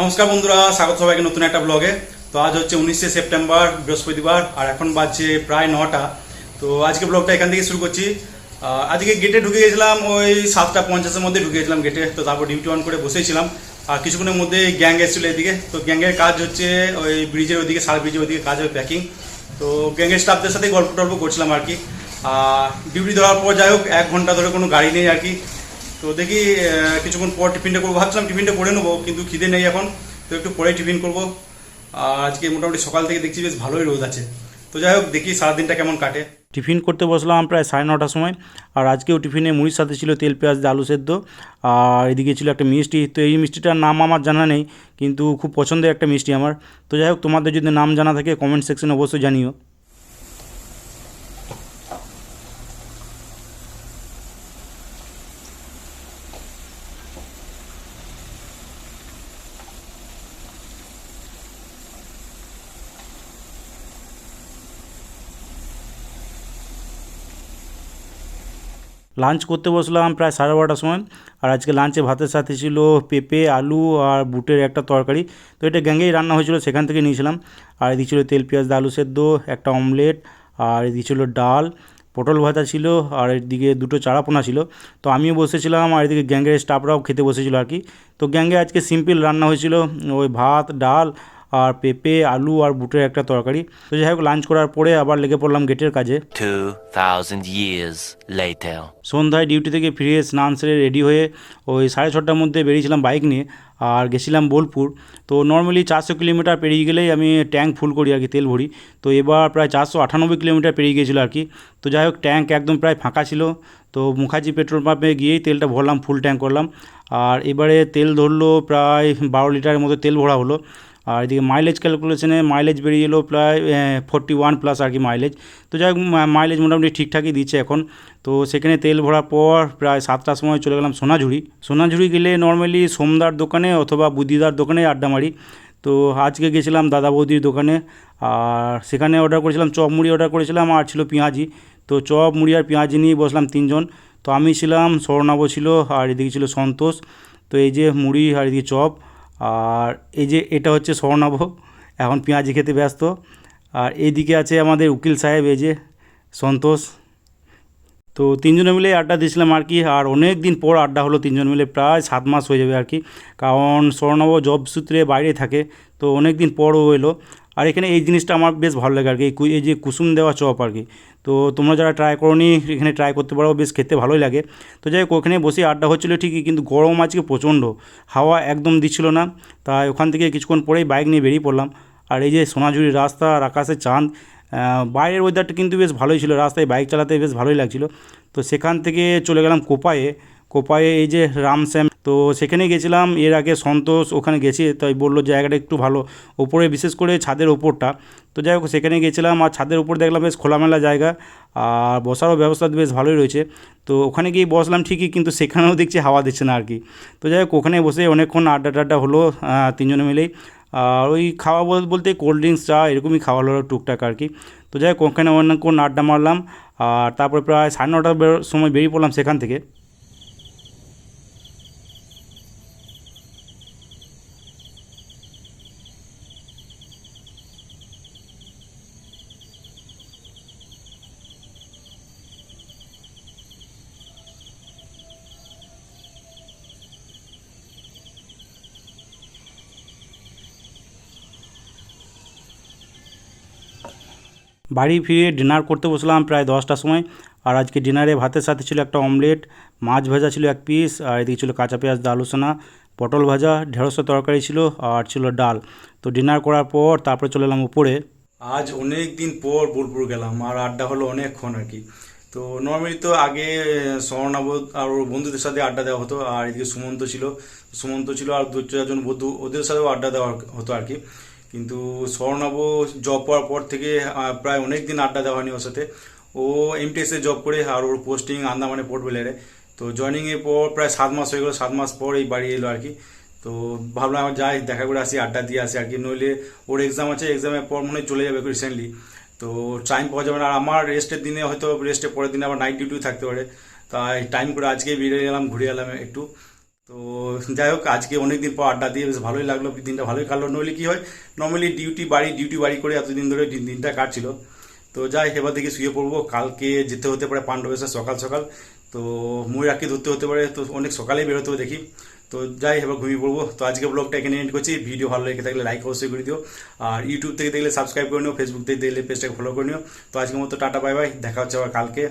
নমস্কার বন্ধুরা, স্বাগত সবাইকে নতুন একটা ব্লগে তো আজ হচ্ছে উনিশে সেপ্টেম্বর, বৃহস্পতিবার, আর এখন বাজছে প্রায় নটা। তো আজকে ব্লগটা এখান থেকে শুরু করছি। আজকে গেটে ঢুকে গেছিলাম, ওই সাতটা পঞ্চাশের মধ্যে ঢুকে গেছিলাম গেটে তো তারপর ডিউটি অন করে বসেছিলাম। আর কিছুক্ষণের মধ্যে গ্যাং এসেছিল এদিকে। তো গ্যাংয়ের কাজ হচ্ছে ওই ব্রিজের ওদিকে, সার ব্রিজের ওদিকে কাজ হবে প্যাকিং তো গ্যাংয়ের স্টাফদের সাথে গল্প টল্প করছিলাম আর কি। আর ডিউটি দেওয়ার পর যাই হোক, এক ঘণ্টা ধরে কোনো গাড়ি নেই আর কি। তো দেখি কিছুক্ষণ পর টিফিনটা করব। ভাবছিলাম টিফিনটা করে নেব, কিন্তু খিদে নেই এখন। তো একটু পরে টিফিন করব। আর আজকে মোটামুটি সকাল থেকে দেখছি বেশ ভালোই রোদ আছে। তো যাই হোক, দেখি সারাদিনটা কেমন কাটে। টিফিন করতে বসলাম প্রায় সাড়ে নটার সময়। আর আজকেও টিফিনে মুড়ির সাথে ছিল তেল, পেঁয়াজ আলু সেদ্ধ। আর এদিকে ছিল একটা মিষ্টি। তো এই মিষ্টিটার নাম আমার জানা নেই, কিন্তু খুব পছন্দের একটা মিষ্টি আমার। তো যাই হোক, তোমাদের যদি নাম জানা থাকে কমেন্ট সেকশনে অবশ্যই জানিও। লাঞ্চ করতে বসলাম প্রায় সাড়ে বারোটার সময়। আর আজকে লাঞ্চে ভাতের সাথে ছিল পেঁপে, আলু আর বুটের একটা তরকারি। তো এটা গ্যাঙ্গেই রান্না হয়েছিল, সেখান থেকে নিয়েছিলাম। আর এদিকে ছিল তেল, পেঁয়াজ, আলু সেদ্ধ, একটা অমলেট। আর এদিকে ছিল ডাল, পটল ভাজা ছিল। আর এদিকে দুটো চারাপোনা ছিল। তো আমিও বসেছিলাম, আর এদিকে গ্যাঙ্গের স্টাফরাও খেতে বসেছিল আর কি। তো গ্যাঙ্গে আজকে সিম্পল রান্না হয়েছিল, ওই ভাত, ডাল আর পেঁপে আলু আর বুটের একটা তরকারি। তো যাই হোক লাঞ্চ করার পরে আবার লেগে পড়লাম গেটের কাজে। 2,000 years later. সন্ধ্যায় ডিউটি থেকে ফিরে স্নান সেরে রেডি হয়ে ওই সাড়ে ছটার মধ্যে বেরিয়েছিলাম বাইক নিয়ে আর গেছিলাম বোলপুর। তো নর্মালি চারশো কিলোমিটার পেরিয়ে গেলেই আমি ট্যাঙ্ক ফুল করি আর কি তেল ভরি। তো এবার প্রায় চারশো আটানব্বই কিলোমিটার পেরিয়ে গিয়েছিল আর কি। তো যাই হোক ট্যাঙ্ক একদম প্রায় ফাঁকা ছিল। তো মুখার্জি পেট্রোল পাম্পে গিয়েই তেলটা ভরলাম ফুল ট্যাঙ্ক করলাম। আর এবারে তেল ধরলো প্রায় বারো লিটারের মতো তেল ভরা হলো। আর এদিকে মাইলেজ ক্যালকুলেশনে মাইলেজ বেরিয়ে এলো প্রায় ফোরটি ওয়ান প্লাস আর কি মাইলেজ তো যাই হোক মাইলেজ মোটামুটি ঠিকঠাকই দিচ্ছে এখন। তো সেখানে তেল ভরার পর প্রায় সাতটার সময় চলে গেলাম সোনাঝুরি। সোনাঝুরি গেলে নর্মালি সোমদার দোকানে অথবা বুদ্ধিদার দোকানে আড্ডা মারি। তো আজকে গেছিলাম দাদা বৌদির দোকানে, আর সেখানে অর্ডার করেছিলাম, চপ মুড়ি অর্ডার করেছিলাম, আর ছিল পেঁয়াজি। তো চপ, মুড়ি আর পেঁয়াজি নিয়ে বসলাম তিনজন। তো আমি ছিলাম স্বর্ণাব ছিল, আর এদিকে ছিল সন্তোষ। তো এই যে মুড়ি আর এদিকে চপ আর এই যে এটা হচ্ছে স্বর্ণাভ, এখন পেঁয়াজি খেতে ব্যস্ত। আর এইদিকে আছে আমাদের উকিল সাহেব, এই যে সন্তোষ। তো তিনজনে মিলে আড্ডা দিয়েছিলাম আর কি, আর অনেক দিন পর আড্ডা হলো তিনজন মিলে, প্রায় সাত মাস হয়ে যাবে আর কি। কারণ স্বর্ণাভ জব সূত্রে বাইরে থাকে, তো অনেক দিন পরও এলো। আর এখানে এই জিনিসটা আমার বেশ ভালো লাগে আর কি। এই যে কুসুম দেওয়া চপ আর কি। তো তোমরা যারা ট্রাই করনি, এখানে ট্রাই করতে পারো, বেশ খেতে ভালোই লাগে। তো যাই হোক, ওখানে বসে আড্ডা হচ্ছিল ঠিকই, কিন্তু গরম আজকে প্রচণ্ড। হাওয়া একদম দিচ্ছিল না। তাই ওখান থেকে কিছুক্ষণ পরেই বাইক নিয়ে বেরিয়ে পড়লাম। আর এই যে সোনাঝুরির রাস্তা আর আকাশে চাঁদ বাইরের ওয়েদারটা কিন্তু বেশ ভালোই ছিল। রাস্তায় বাইক চালাতে বেশ ভালোই লাগছিল। তো সেখান থেকে চলে গেলাম কোপায়ে। কোপায়ে এই যে রামশ্যাম তো সেখানে গেছিলাম, এর আগে সন্তোষ ওখানে গেছি, তাই বলল জায়গাটা একটু ভালো। ওপরে বিশেষ করে ছাদের ওপরটা। তো যাই হোক, সেখানে গেছিলাম, আর ছাদের উপর দেখলাম বেশ খোলামেলা জায়গা, আর বসারও ব্যবস্থা বেশ ভালোই রয়েছে। তো ওখানে গিয়ে বসলাম ঠিকই, কিন্তু সেখানেও দেখছি হাওয়া দিচ্ছে না আর কি। তো যাই হোক, ওখানে বসে অনেকক্ষণ আড্ডা টাড্ডা হলো তিনজনে মিলেই আর ওই খাওয়া বল- বলতে কোল্ড ড্রিঙ্কস চা এরকমই খাওয়া হলো টুকটাক আর কি। তো যাই হোক, ওখানে অনেকক্ষণ আড্ডা মারলাম, আর তারপরে প্রায় সাড়ে নটার সময় বেরিয়ে পড়লাম সেখান থেকে। বাড়ি ফিরে ডিনার করতে বসলাম প্রায় দশটার সময়। আর আজকে ডিনারে ভাতের সাথে ছিল একটা অমলেট, মাছ ভাজা ছিল এক পিস আর এদিকে ছিল কাঁচা পেঁয়াজ আলু পটল ভাজা, ঢেঁড়সের তরকারি ছিল, আর ছিল ডাল। তো ডিনার করার পর তারপরে চলে এলাম উপরে। আজ অনেক দিন পর বোলপুর গেলাম, আর আড্ডা হলো অনেকক্ষণ আর কি। তো নর্মালি তো আগে স্বর্ণাবোধ আর ওর বন্ধুদের সাথে আড্ডা দেওয়া হতো, আর এদিকে সুমন্ত ছিল। সুমন্ত ছিল আর দু চারজন বন্ধু, ওদের সাথেও আড্ডা দেওয়া হতো আর কি। কিন্তু স্বর্ণাব জব পাওয়ার পর থেকে প্রায় অনেক দিন আড্ডা দেওয়া হয়নি ওর সাথে। ও এমটিএসে জব করে, আর ওর পোস্টিং আন্দামানে পোর্ট বেলারে তো জয়নিং এর পর প্রায় সাত মাস হয়ে গেলো, সাত মাস পর এই বাড়ি এলো আর কি। তো ভাবলাম আমার যাই, দেখা করে আসি, আড্ডা দিয়ে আসি আর কি। নইলে ওর এক্সাম আছে এক্সামের পর মনে চলে যাবে রিসেন্টলি তো টাইম পাওয়া যাবে না। আর আমার রেস্টের দিনে হয়তো রেস্টের পরের দিনে আবার নাইট ডিউটি থাকতে পারে। তাই টাইম করে আজকে বেরিয়ে গেলাম, ঘুরে এলাম একটু। তো যাই হোক আজকে অনেকদিন পর আড্ডা দিয়ে বেশ ভালোই লাগল, দিনটা ভালোই কাটলো। নইলে কি হয় নর্মালি ডিউটি বাড়ি ডিউটি বাড়ি করে এতদিন ধরে দিনটা কাটছিল। তো যাই, এবার দেখি শুয়ে পড়ব। কালকে যেতে হতে পারে পাণ্ডবেশ্বর সকাল সকাল। তো ময়ূরাকে ধরতে হতে পারে, তো অনেক সকালেই বেরোতে হবে দেখি। তো যাই, এবার ঘুমিয়ে পড়ব। তো আজকে ব্লগটা এখানে এন্ড করছি। ভিডিও ভালো লেগে থাকলে লাইক অবশ্যই করে দিও। আর ইউটিউব থেকে দেখলে সাবস্ক্রাইব করে নিও ফেসবুক থেকে দেখলে পেজটাকে ফলো করে নিও। তো আজকের মতো টাটা বাই বাই দেখা হচ্ছে আবার কালকে।